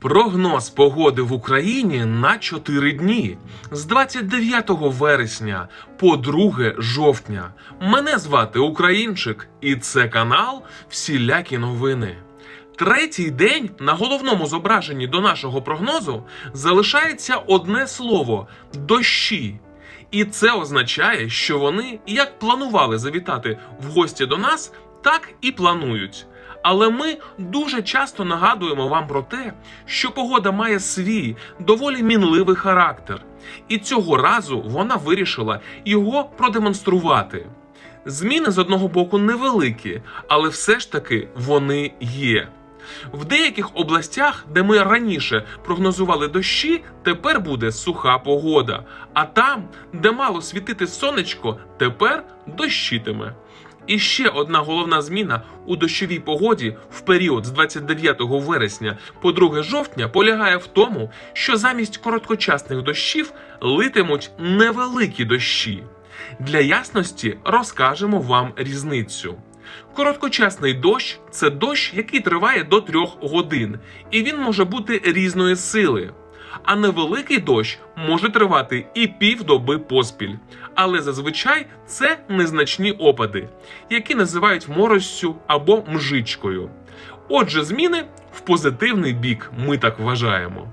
Прогноз погоди в Україні на 4 дні з 29 вересня по 2 жовтня. Мене звати Українчик, і це канал Всілякі новини. Третій день на головному зображенні до нашого прогнозу залишається одне слово дощі. І це означає, що вони як планували завітати в гості до нас, так і планують. Але ми дуже часто нагадуємо вам про те, що погода має свій доволі мінливий характер, і цього разу вона вирішила його продемонструвати. Зміни з одного боку невеликі, але все ж таки вони є. В деяких областях, де ми раніше прогнозували дощі, тепер буде суха погода. А там, де мало світити сонечко, тепер дощитиме. І ще одна головна зміна у дощовій погоді в період з 29 вересня по 2 жовтня полягає в тому, що замість короткочасних дощів литимуть невеликі дощі. Для ясності розкажемо вам різницю. Короткочасний дощ це дощ, який триває до 3 годин, і він може бути різної сили. А невеликий дощ може тривати і півдоби поспіль. Але зазвичай це незначні опади, які називають морозцю або мжичкою. Отже, зміни в позитивний бік, ми так вважаємо.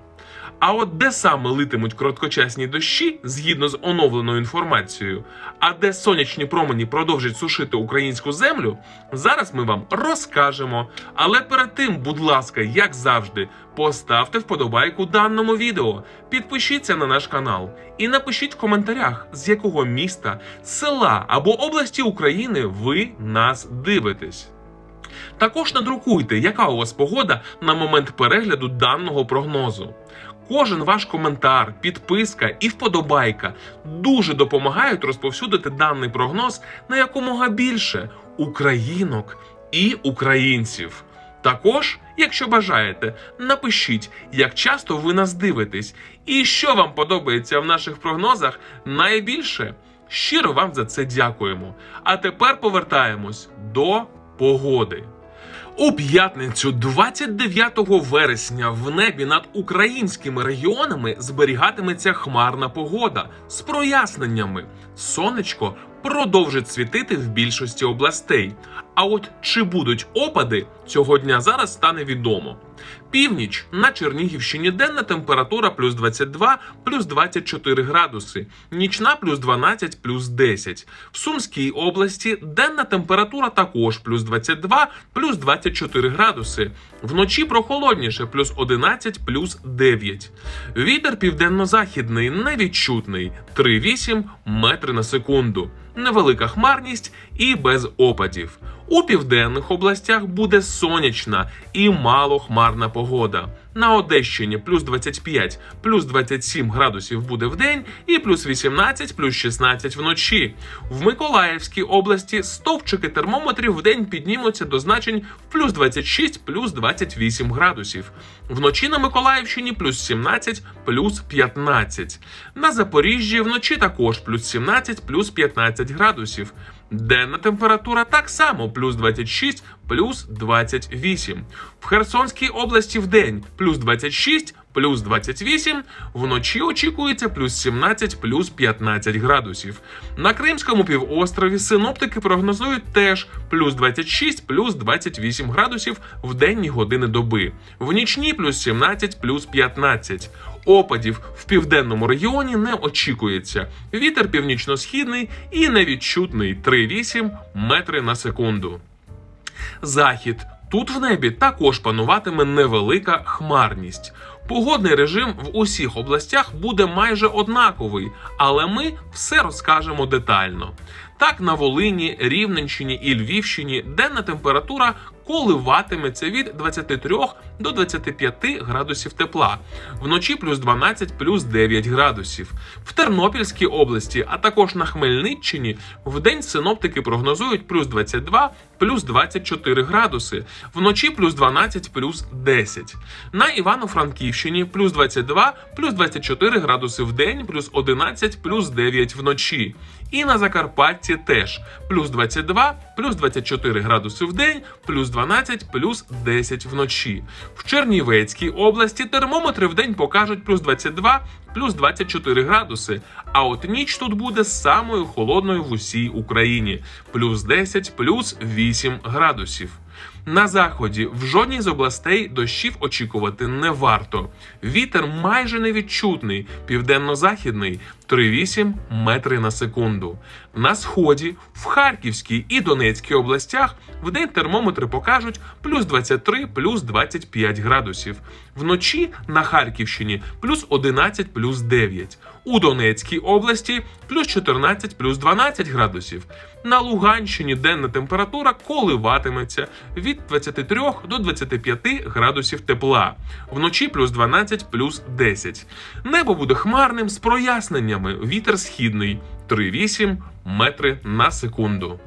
А от де саме литимуть короткочасні дощі, згідно з оновленою інформацією, а де сонячні промені продовжать сушити українську землю, зараз ми вам розкажемо. Але перед тим, будь ласка, як завжди, поставте вподобайку даному відео, підпишіться на наш канал і напишіть в коментарях, з якого міста, села або області України ви нас дивитесь. Також надрукуйте, яка у вас погода на момент перегляду даного прогнозу. Кожен ваш коментар, підписка і вподобайка дуже допомагають розповсюдити даний прогноз на якомога більше українок і українців. Також, якщо бажаєте, напишіть, як часто ви нас дивитесь, і що вам подобається в наших прогнозах найбільше. Щиро вам за це дякуємо. А тепер повертаємось до погоди. У п'ятницю, 29 вересня, в небі над українськими регіонами зберігатиметься хмарна погода з проясненнями. Сонечко продовжить світити в більшості областей. А от чи будуть опади цього дня зараз стане відомо. Північ на Чернігівщині денна температура плюс 22, плюс 24 градуси, нічна плюс 12, плюс 10. В Сумській області денна температура також плюс 22, плюс 24 градуси. Вночі прохолодніше плюс 11, плюс 9. Вітер південно-західний невідчутний 3,8 метри на секунду. Невелика хмарність і без опадів. У південних областях буде сонячна і малохмарна погода. На Одещині плюс 25, плюс 27 градусів буде в день і плюс 18, плюс 16 вночі. В Миколаївській області стовпчики термометрів в день піднімуться до значень в плюс 26, плюс 28 градусів. Вночі на Миколаївщині плюс 17, плюс 15. На Запоріжжі вночі також плюс 17, плюс 15 градусів. Денна температура так само плюс 26, плюс 28. В Херсонській області в день плюс 26, плюс 28. Вночі очікується плюс 17, плюс 15 градусів. На Кримському півострові синоптики прогнозують теж плюс 26, плюс 28 градусів в денні години доби. В нічні плюс 17, плюс 15. Опадів в південному регіоні не очікується. Вітер північно-східний і невідчутний 3,8 метри на секунду. Захід. Тут в небі також пануватиме невелика хмарність. Погодний режим в усіх областях буде майже однаковий, але ми все розкажемо детально. Так, на Волині, Рівненщині і Львівщині денна температура коливатиметься від 23 до 25 градусів тепла, вночі плюс 12, плюс 9 градусів. В Тернопільській області, а також на Хмельниччині, в день синоптики прогнозують плюс 22, плюс 24 градуси, вночі плюс 12, плюс 10. На Івано-Франківщині плюс 22, плюс 24 градуси в день, плюс 11, плюс 9 вночі. І на Закарпатті теж плюс 22, плюс 24 градуси в день, плюс 12, плюс 10 вночі. В Чернівецькій області термометри в день покажуть плюс 22, плюс 24 градуси. А от ніч тут буде самою холодною в усій Україні плюс 10, плюс 8 градусів. На заході в жодній з областей дощів очікувати не варто. Вітер майже невідчутний, південно-західний 3,8 метри на секунду. На сході, в Харківській і Донецькій областях вдень термометри покажуть плюс 23, плюс 25 градусів. Вночі на Харківщині плюс 11, плюс 9. У Донецькій області плюс 14, плюс 12 градусів. На Луганщині денна температура коливатиметься від 23 до 25 градусів тепла. Вночі плюс 12, плюс 10. Небо буде хмарним з проясненнями. Вітер східний 3,8 метри на секунду.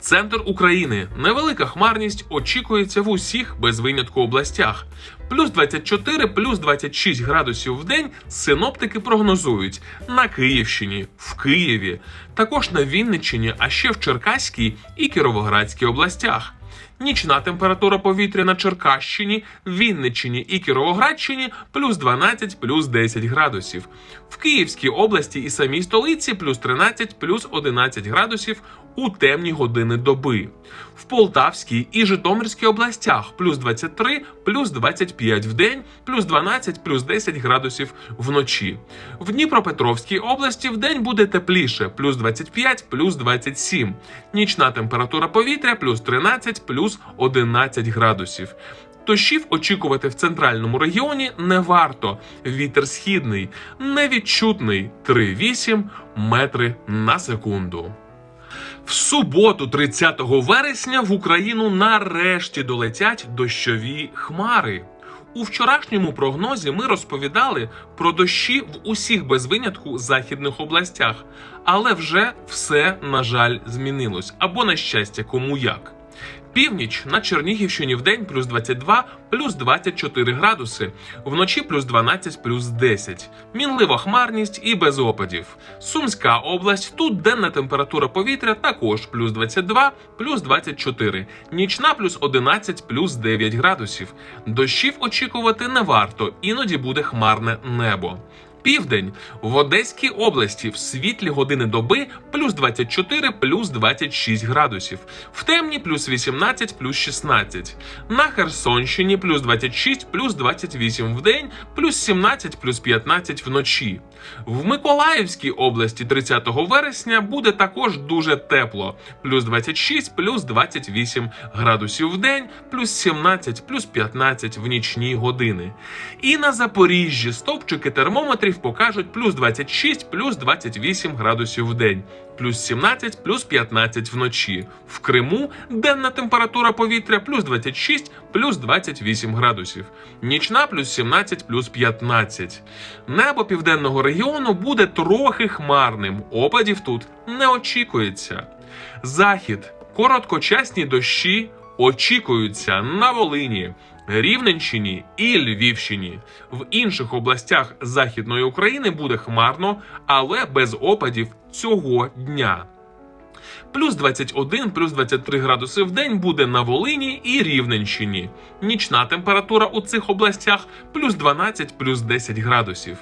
Центр України. Невелика хмарність очікується в усіх без винятку областях. Плюс 24, плюс 26 градусів в день синоптики прогнозують на Київщині, в Києві, також на Вінниччині, а ще в Черкаській і Кіровоградській областях. Нічна температура повітря на Черкащині, Вінниччині і Кіровоградщині плюс 12, плюс 10 градусів. В Київській області і самій столиці плюс 13, плюс 11 градусів у темні години доби. В Полтавській і Житомирській областях плюс 23, плюс 25 в день, плюс 12, плюс 10 градусів вночі. В Дніпропетровській області в день буде тепліше, плюс 25, плюс 27. Нічна температура повітря плюс 13, плюс 11 градусів. Дощів очікувати в центральному регіоні не варто. Вітер східний, невідчутний 3,8 метри на секунду. В суботу, 30 вересня, в Україну нарешті долетять дощові хмари. У вчорашньому прогнозі ми розповідали про дощі в усіх без винятку західних областях, але вже все, на жаль, змінилось або на щастя, кому як. Північ на Чернігівщині в день плюс 22, плюс 24 градуси, вночі плюс 12, плюс 10. Мінлива хмарність і без опадів. Сумська область, тут денна температура повітря також плюс 22, плюс 24. Нічна плюс 11, плюс 9 градусів. Дощів очікувати не варто, іноді буде хмарне небо. Південь в Одеській області в світлі години доби плюс 24, плюс 26 градусів, в темні плюс 18, плюс 16. На Херсонщині плюс 26, плюс 28 в день, плюс 17, плюс 15 вночі. В Миколаївській області 30 вересня буде також дуже тепло: плюс 26, плюс 28 градусів в день, плюс 17, плюс 15 в нічні години. І на Запоріжжі стовпчики термометрів покажуть плюс 26, плюс 28 градусів в день, плюс 17, плюс 15 вночі. В Криму денна температура повітря плюс 26, плюс 28 градусів. Нічна плюс 17, плюс 15. Небо південного регіону буде трохи хмарним. Опадів тут не очікується. Захід. Короткочасні дощі очікуються на Волині. Рівненщині і Львівщині. В інших областях Західної України буде хмарно, але без опадів цього дня. Плюс 21, плюс 23 градуси в день буде на Волині і Рівненщині. Нічна температура у цих областях плюс 12, плюс 10 градусів.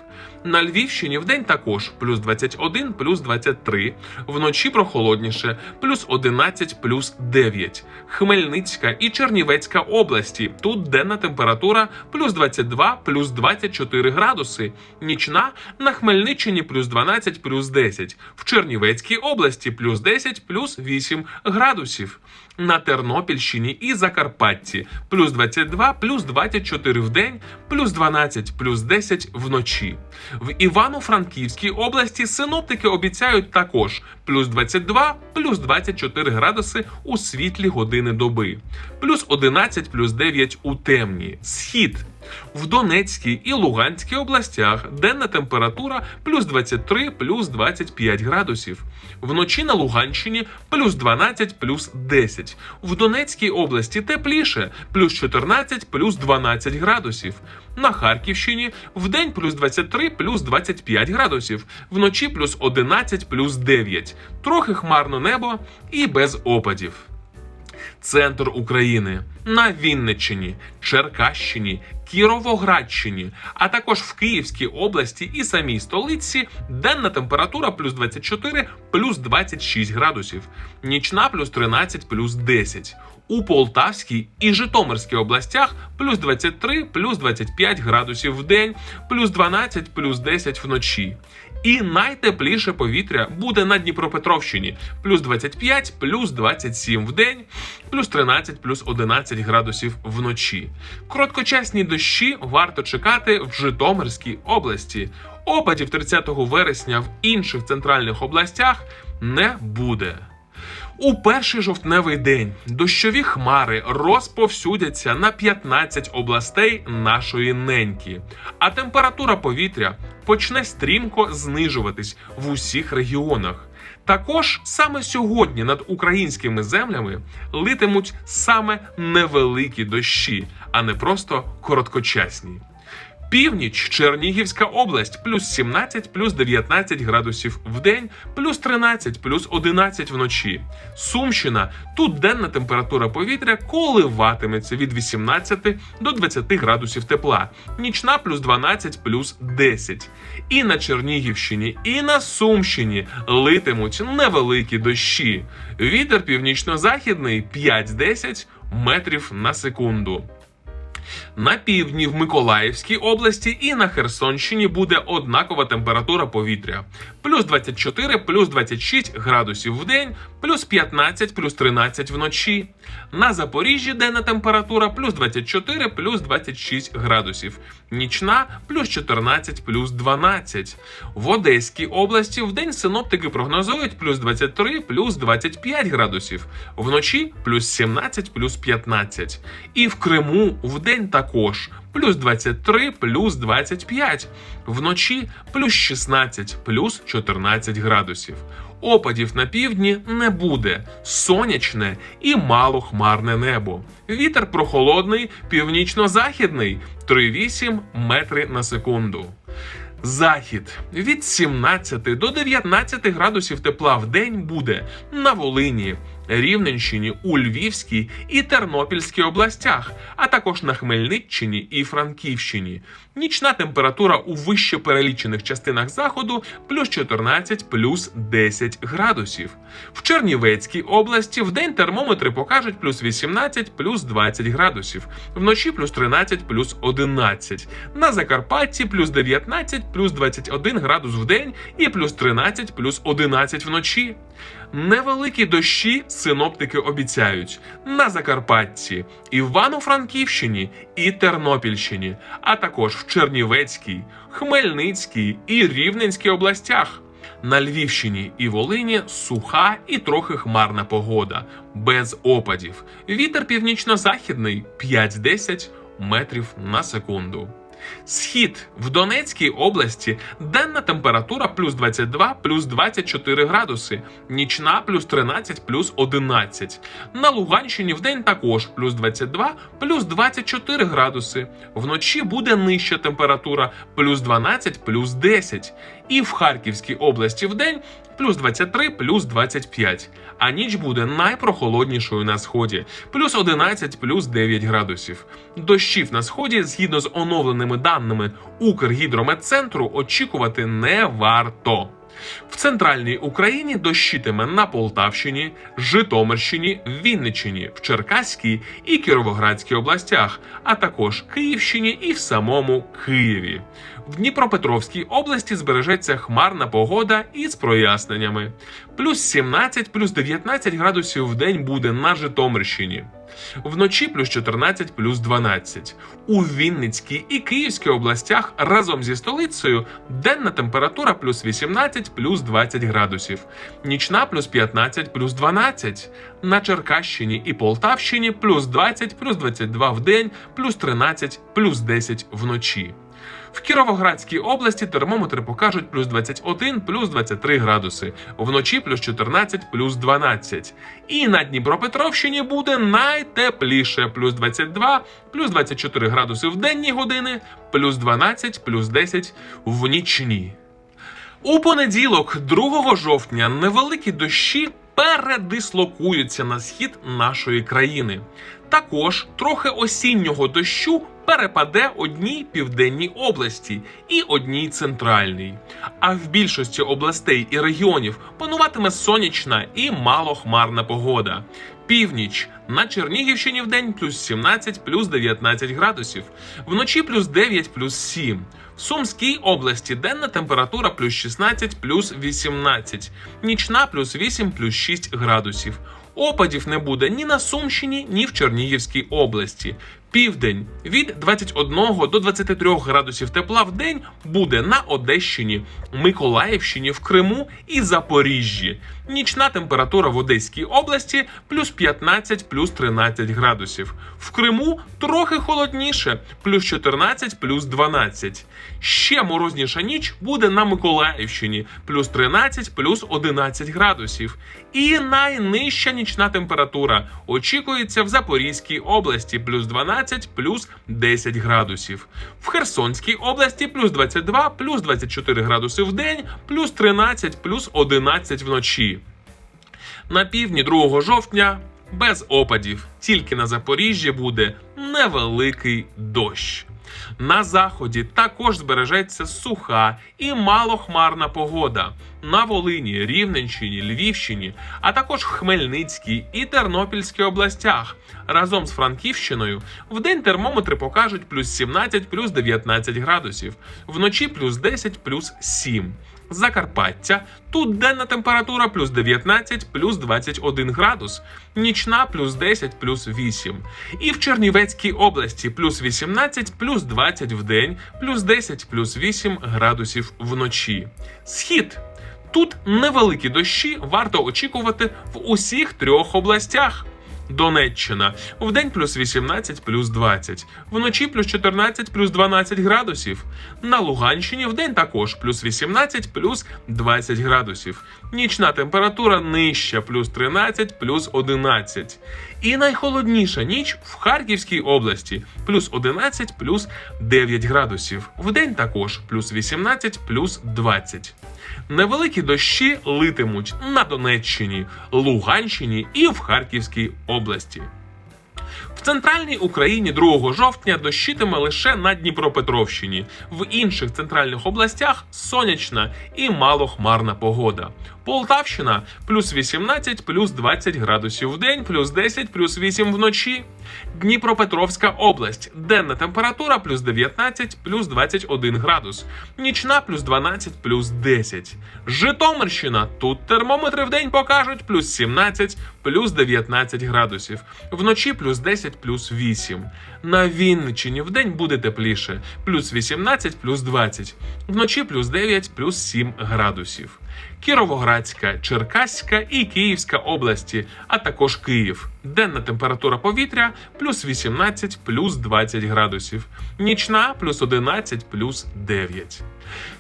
На Львівщині в день також плюс 21, плюс 23. Вночі прохолодніше, плюс 11, плюс 9. Хмельницька і Чернівецька області. Тут денна температура плюс 22, плюс 24 градуси. Нічна на Хмельниччині плюс 12, плюс 10. В Чернівецькій області плюс 10, плюс 8 градусів. На Тернопільщині і Закарпатті плюс 22, плюс 24 в день, плюс 12, плюс 10 вночі. В Івано-Франківській області синоптики обіцяють також плюс 22, плюс 24 градуси у світлі години доби, плюс 11, плюс 9 у темні. Схід В Донецькій і Луганській областях денна температура плюс 23 плюс 25 градусів. Вночі на Луганщині плюс 12 плюс 10. В Донецькій області тепліше плюс 14 плюс 12 градусів. На Харківщині вдень плюс 23 плюс 25 градусів, вночі плюс 11 плюс 9. Трохи хмарно небо і без опадів. Центр України на Вінниччині, Черкащині, Кіровоградщині, а також в Київській області і самій столиці денна температура плюс 24 плюс 26 градусів, нічна плюс 13 плюс 10. У Полтавській і Житомирській областях плюс 23 плюс 25 градусів в день, плюс 12 плюс 10 вночі. І найтепліше повітря буде на Дніпропетровщині плюс 25, плюс 27 в день, плюс 13, плюс 11 градусів вночі. Короткочасні дощі варто чекати в Житомирській області. Опадів 30 вересня в інших центральних областях не буде. У перший жовтневий день дощові хмари розповсюдяться на 15 областей нашої неньки, а температура повітря почне стрімко знижуватись в усіх регіонах. Також саме сьогодні над українськими землями литимуть саме невеликі дощі, а не просто короткочасні. Північ, Чернігівська область, плюс 17, плюс 19 градусів в день, плюс 13, плюс 11 вночі. Сумщина, тут денна температура повітря коливатиметься від 18 до 20 градусів тепла, нічна плюс 12, плюс 10. І на Чернігівщині, і на Сумщині литимуть невеликі дощі. Вітер північно-західний 5-10 метрів на секунду. На півдні в Миколаївській області і на Херсонщині буде однакова температура повітря: плюс 24, плюс 26 градусів в день, плюс 15, плюс 13 вночі. На Запоріжжі денна температура плюс 24, плюс 26 градусів. Нічна плюс 14, плюс 12. В Одеській області в день синоптики прогнозують плюс 23, плюс 25 градусів. Вночі плюс 17, плюс 15. І в Криму в день також плюс 23, плюс 25. Вночі плюс 16, плюс 14 градусів. Опадів на півдні не буде. Сонячне і малохмарне небо. Вітер прохолодний, північно-західний 3,8 метри на секунду. Захід від 17 до 19 градусів тепла в день буде на Волині, Рівненщині, у Львівській і Тернопільській областях, а також на Хмельниччині і Франківщині. Нічна температура у вище перелічених частинах заходу плюс 14 плюс 10 градусів. В Чернівецькій області в день термометри покажуть плюс 18 плюс 20 градусів, вночі плюс 13 плюс 11. На Закарпатті плюс 19 плюс 21 градус в день і плюс 13 плюс 11 вночі. Невеликі дощі синоптики обіцяють на Закарпатті, Івано-Франківщині і Тернопільщині, а також в Чернівецькій, Хмельницькій і Рівненській областях. На Львівщині і Волині суха і трохи хмарна погода, без опадів. Вітер північно-західний 5-10 метрів на секунду. Схід в Донецькій області денна температура плюс 22 плюс 24 градуси, нічна плюс 13 плюс 11. На Луганщині в день також плюс 22 плюс 24 градуси. Вночі буде нижча температура плюс 12 плюс 10. І в Харківській області в день плюс 23 плюс 25. А ніч буде найпрохолоднішою на сході плюс 11 плюс 9 градусів. Дощів на сході, згідно з оновленими даними Укргідрометцентру, очікувати не варто. В центральній Україні дощитиме на Полтавщині, Житомирщині, Вінниччині, в Черкаській і Кіровоградській областях, а також Київщині і в самому Києві. В Дніпропетровській області збережеться хмарна погода із проясненнями. Плюс 17, плюс 19 градусів в день буде на Житомирщині. Вночі плюс 14 плюс 12. У Вінницькій і Київській областях разом зі столицею денна температура плюс 18 плюс 20 градусів, нічна плюс 15 плюс 12. На Черкащині і Полтавщині плюс 20 плюс 22 в день, плюс 13 плюс 10 вночі. В Кіровоградській області термометри покажуть плюс 21, плюс 23 градуси, вночі плюс 14, плюс 12. І на Дніпропетровщині буде найтепліше плюс 22, плюс 24 градуси в денні години, плюс 12, плюс 10 в нічні. У понеділок, 2 жовтня, невеликі дощі передислокуються на схід нашої країни. Також трохи осіннього дощу перепаде одній південній області і одній центральній. А в більшості областей і регіонів пануватиме сонячна і малохмарна погода. Північ на Чернігівщині в день плюс 17, плюс 19 градусів, вночі плюс 9, плюс 7. В Сумській області денна температура плюс 16, плюс 18, нічна плюс 8, плюс 6 градусів. Опадів не буде ні на Сумщині, ні в Чернігівській області. Південь від 21 до 23 градусів тепла в день буде на Одещині, Миколаївщині, в Криму і Запоріжжі. Нічна температура в Одеській області плюс 15, плюс 13 градусів. В Криму трохи холодніше, плюс 14, плюс 12. Ще морозніша ніч буде на Миколаївщині, плюс 13, плюс 11 градусів. І найнижча нічна температура очікується в Запорізькій області, плюс 12, плюс 10 градусів. В Херсонській області плюс 22, плюс 24 градуси в день, плюс 13, плюс 11 вночі. На півдні 2 жовтня без опадів. Тільки на Запоріжжі буде невеликий дощ. На заході також збережеться суха і малохмарна погода. На Волині, Рівненщині, Львівщині, а також в Хмельницькій і Тернопільській областях. Разом з Франківщиною в день термометри покажуть плюс 17, плюс 19 градусів, вночі плюс 10, плюс 7. Закарпаття тут денна температура плюс 19, плюс 21 градус, нічна плюс 10, плюс 8. І в Чернівецькій області плюс 18, плюс 20 в день, плюс 10, плюс 8 градусів вночі. Схід. Тут невеликі дощі варто очікувати в усіх трьох областях. Донеччина в день плюс 18, плюс 20, вночі плюс 14, плюс 12 градусів. На Луганщині в день також плюс 18, плюс 20 градусів. Нічна температура нижча, плюс 13, плюс 11. І найхолодніша ніч в Харківській області плюс 11, плюс 9 градусів. В день також плюс 18, плюс 20. Невеликі дощі литимуть на Донеччині, Луганщині і в Харківській області. В центральній Україні 2 жовтня дощитиме лише на Дніпропетровщині. В інших центральних областях сонячна і малохмарна погода. Полтавщина плюс 18, плюс 20 градусів в день, плюс 10, плюс 8 вночі. Дніпропетровська область. Денна температура плюс 19, плюс 21 градус. Нічна плюс 12, плюс 10. Житомирщина. Тут термометри в день покажуть плюс 17, плюс 19 градусів. Вночі плюс 10, плюс 8. На Вінниччині в день буде тепліше. Плюс 18, плюс 20. Вночі плюс 9, плюс 7 градусів. Кіровоградська, Черкаська і Київська області, а також Київ. Денна температура повітря плюс 18, плюс 20 градусів. Нічна плюс 11, плюс 9.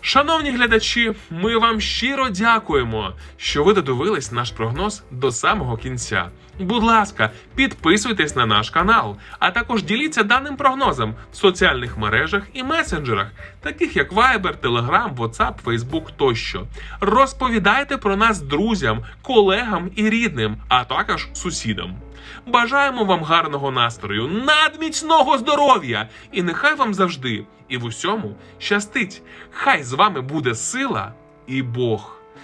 Шановні глядачі, ми вам щиро дякуємо, що ви додивились наш прогноз до самого кінця. Будь ласка, підписуйтесь на наш канал, а також діліться даним прогнозом в соціальних мережах і месенджерах, таких як Viber, Telegram, WhatsApp, Facebook тощо. Розповідайте про нас друзям, колегам і рідним, а також сусідам. Бажаємо вам гарного настрою, надміцного здоров'я! І нехай вам завжди і в усьому щастить. Хай з вами буде сила і Бог.